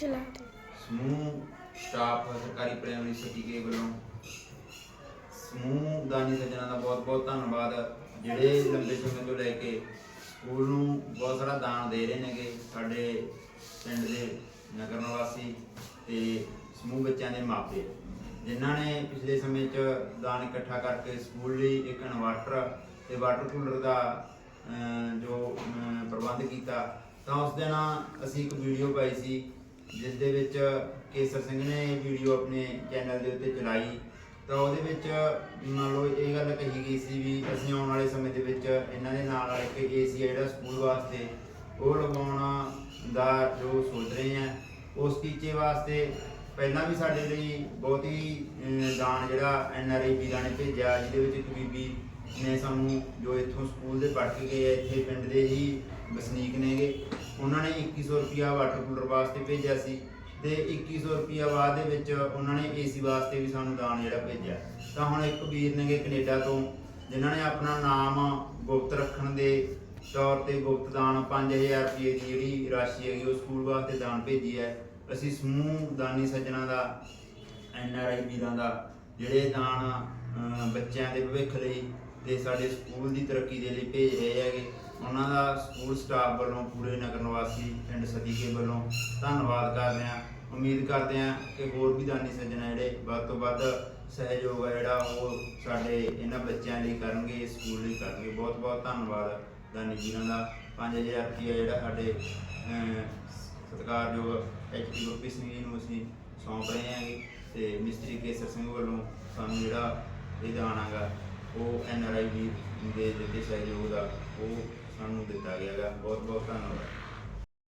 ਚਲਾ ਦੇ ਸਮੂਹ ਸਟਾਫ ਸਰਕਾਰੀ ਪ੍ਰਾਇਮਰੀ ਸਿਟੀ ਵੱਲੋਂ ਸਮੂਹ ਦਾਨੀ ਸੱਜਣਾ ਦਾ ਬਹੁਤ ਬਹੁਤ ਧੰਨਵਾਦ। ਜਿਹੜੇ ਲੰਬੇ ਸਮੇਂ ਤੋਂ ਲੈ ਕੇ ਸਕੂਲ ਨੂੰ ਬਹੁਤ ਸਾਰਾ ਦਾਨ ਦੇ ਰਹੇ ਨੇਗੇ ਸਾਡੇ ਪਿੰਡ ਦੇ ਨਗਰ ਨਿਵਾਸੀ ਤੇ ਸਮੂਹ ਬੱਚਿਆਂ ਦੇ ਮਾਪੇ। ਜਿਨ੍ਹਾਂ ਨੇ ਪਿਛਲੇ ਸਮੇਂ 'ਚ ਦਾਨ ਇਕੱਠਾ ਕਰਕੇ ਸਕੂਲ ਲਈ ਇੱਕ ਇਨਵਰਟਰ ਤੇ ਵਾਟਰ ਕੂਲਰ ਦਾ ਜੋ ਪ੍ਰਬੰਧ ਕੀਤਾ, ਤਾਂ ਉਸ ਦਿਨ ਅਸੀਂ ਇੱਕ ਵੀਡੀਓ ਪਾਈ ਸੀ ਜਿਸ ਦੇ ਵਿੱਚ ਕੇਸਰ ਸਿੰਘ ਨੇ ਵੀਡੀਓ ਆਪਣੇ ਚੈਨਲ ਦੇ ਉੱਤੇ ਚਲਾਈ, ਤਾਂ ਉਹਦੇ ਵਿੱਚ ਮੰਨ ਲਓ ਇਹ ਗੱਲ ਕਹੀ ਗਈ ਸੀ ਵੀ ਅਸੀਂ ਆਉਣ ਵਾਲੇ ਸਮੇਂ ਦੇ ਵਿੱਚ ਇਹਨਾਂ ਦੇ ਨਾਲ ਰਲ ਕੇ ਏਸੀ ਜਿਹੜਾ ਸਕੂਲ ਵਾਸਤੇ, ਉਹ ਲਗਾਉਣ ਦਾ ਜੋ ਸੋਚ ਰਹੇ ਆ, ਉਸ ਟੀਚੇ ਵਾਸਤੇ ਪਹਿਲਾਂ ਵੀ ਸਾਡੇ ਲਈ ਬਹੁਤ ਹੀ ਦਾਨ ਜਿਹੜਾ ਐਨ ਆਰ ਆਈ ਵੀਰਾਂ ਨੇ ਭੇਜਿਆ, ਜਿਹਦੇ ਵਿੱਚ ਇੱਕ ਬੀਬੀ ਨੇ ਸਾਨੂੰ ਜੋ ਇੱਥੋਂ ਸਕੂਲ ਦੇ ਪੜ੍ਹ ਕੇ ਗਏ ਆ, ਇੱਥੇ ਪਿੰਡ ਦੇ ਹੀ ਵਸਨੀਕ ਨੇਗੇ। ਉਹਨਾਂ ਨੇ 2100 ਰੁਪਿਆ ਵਾਟਰ ਕੂਲਰ ਵਾਸਤੇ ਭੇਜਿਆ ਸੀ ਤੇ 2100 ਰੁਪਿਆ ਬਾਅਦ ਦੇ ਵਿੱਚ ਉਹਨਾਂ ਨੇ ਏਸੀ ਵਾਸਤੇ ਵੀ ਸਾਨੂੰ ਦਾਨ ਜਿਹੜਾ ਭੇਜਿਆ। ਤਾਂ ਹੁਣ ਇੱਕ ਵੀਰ ਨੇਗੇ ਕੈਨੇਡਾ ਤੋਂ, ਜਿਨ੍ਹਾਂ ਨੇ ਆਪਣਾ ਨਾਮ ਗੁਪਤ ਰੱਖਣ ਦੇ ਤੌਰ ਤੇ ਗੁਪਤ ਦਾਨ 5000 ਰੁਪਏ ਦੀ ਜਿਹੜੀ ਰਾਸ਼ੀ ਹੈਗੀ, ਉਹ ਸਕੂਲ ਵਾਸਤੇ ਦਾਨ ਭੇਜੀ ਹੈ। ਅਸੀਂ ਸਮੂਹ ਦਾਨੀ ਸੱਜਣਾ ਦਾ, ਐਨ ਆਰ ਆਈ ਵੀਰਾਂ ਦਾ, ਜਿਹੜੇ ਦਾਨ ਬੱਚਿਆਂ ਦੇ ਭਵਿੱਖ ਲਈ ਤੇ ਸਾਡੇ ਸਕੂਲ ਦੀ ਤਰੱਕੀ ਦੇ ਲਈ ਭੇਜ ਰਹੇ ਹੈਗੇ। ਉਹਨਾਂ ਦਾ ਸਕੂਲ ਸਟਾਫ ਵੱਲੋਂ ਪੂਰੇ ਨਗਰ ਨਿਵਾਸੀ ਪਿੰਡ ਸਦੀਕੇ ਵੱਲੋਂ ਧੰਨਵਾਦ ਕਰਦੇ ਹਾਂ। ਉਮੀਦ ਕਰਦੇ ਹਾਂ ਕਿ ਹੋਰ ਵੀ ਦਾਨੀ ਸੱਜਣ ਹੈ ਜਿਹੜੇ ਵੱਧ ਤੋਂ ਵੱਧ ਸਹਿਯੋਗ ਹੈ ਜਿਹੜਾ ਉਹ ਸਾਡੇ ਇਹਨਾਂ ਬੱਚਿਆਂ ਲਈ ਕਰਨਗੇ ਸਕੂਲ ਲਈ ਕਰਨਗੇ। ਬਹੁਤ ਬਹੁਤ ਧੰਨਵਾਦ ਦਾਨੀ ਵੀਰਾਂ ਦਾ। 5000 ਰੁਪਏ ਜਿਹੜਾ ਸਾਡੇ ਸਤਿਕਾਰਯੋਗ ਐਚ ਡੀ ਗੁਰਪ੍ਰੀਤ ਸਿੰਘ ਜੀ ਨੂੰ ਅਸੀਂ ਸੌਂਪ ਰਹੇ ਹਾਂਗੇ ਤੇ ਮਿਸਤਰੀ ਕੇਸਰ ਸਿੰਘ ਵੱਲੋਂ ਸਾਨੂੰ ਜਿਹੜਾ ਇਹ ਦਾਨ ਹੈਗਾ ਉਹ ਐਨ ਆਰ ਆਈ ਵੀ ਦੇ ਦਿੱਤੇ ਸਹਿਯੋਗ ਦਾ ਉਹ ਸਾਨੂੰ ਦਿੱਤਾ ਗਿਆ ਹੈਗਾ। ਬਹੁਤ ਬਹੁਤ ਧੰਨਵਾਦ।